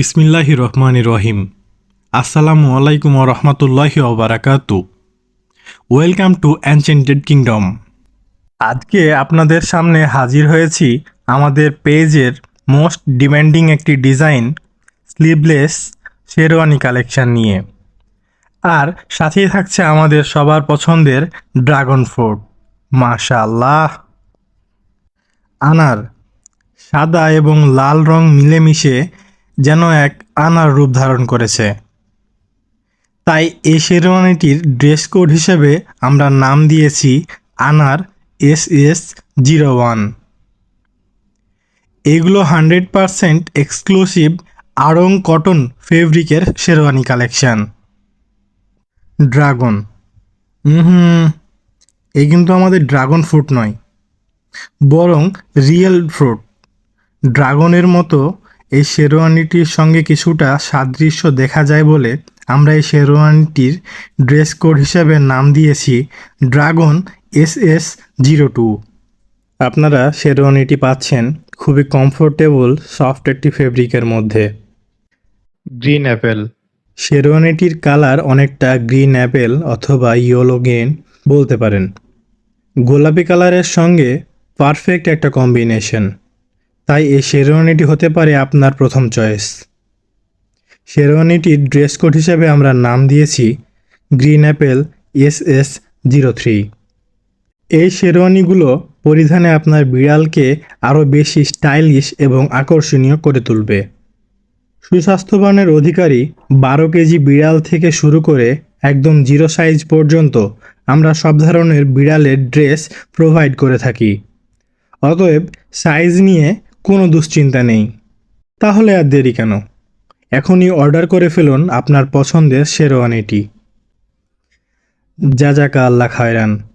বিসমিল্লাহি রহমান রহিম। আসসালামু আলাইকুম রহমতুল্লাহি ওবরাকাতু ওয়েলকাম টু অ্যানচেন্টেড কিংডম। আজকে আপনাদের সামনে হাজির হয়েছি আমাদের পেজের মোস্ট ডিমান্ডিং একটি ডিজাইন স্লিভলেস শেরওয়ানি কালেকশন নিয়ে। আর সাথেই থাকছে আমাদের সবার পছন্দের ড্রাগন ফ্রুট। মাশাআল্লাহ। আনার সাদা এবং লাল রং মিলেমিশে যেন এক আনার রূপ ধারণ করেছে। তাই এই শেরওয়ানিটির ড্রেস কোড হিসেবে আমরা নাম দিয়েছি Anar S S zero one. এগুলো হান্ড্রেড পারসেন্ট এক্সক্লুসিভ আড়ং কটন ফেব্রিকের শেরওয়ানি কালেকশান। ড্রাগন। হুম এই কিন্তু আমাদের ড্রাগন ফ্রুট নয়, বরং রিয়েল ফ্রুট। ড্রাগনের মতো এই শেরওয়ানিটির সঙ্গে কিছুটা সাদৃশ্য দেখা যায় বলে আমরা এই শেরওয়ানিটির ড্রেস কোড হিসেবে নাম দিয়েছি dragon S S zero two. আপনারা শেরওয়ানিটি পাচ্ছেন খুবই কমফোর্টেবল সফট একটি ফেব্রিকের মধ্যে। Green apple. শেরওয়ানিটির কালার অনেকটা গ্রিন অ্যাপেল অথবা ইয়েলো গেন বলতে পারেন। গোলাপি কালারের সঙ্গে পারফেক্ট একটা কম্বিনেশন। তাই এই শেরওয়ানিটি হতে পারে আপনার প্রথম চয়েস। শেরওয়ানিটির ড্রেস কোড হিসেবে আমরা নাম দিয়েছি green apple S S zero three. এই শেরওয়ানিগুলো পরিধানে আপনার বিড়ালকে আরও বেশি স্টাইলিশ এবং আকর্ষণীয় করে তুলবে। সুস্বাস্থ্যবানের অধিকারী বারো কেজি বিড়াল থেকে শুরু করে একদম জিরো সাইজ পর্যন্ত আমরা সব ধরনের বিড়ালের ড্রেস প্রোভাইড করে থাকি। অতএব সাইজ নিয়ে কোনো দুশ্চিন্তা নেই। তাহলে আর দেরি কেন? এখনই অর্ডার করে ফেলুন আপনার পছন্দের শেরওয়ানিটি। যা যাকা, আল্লাহ খায়রান।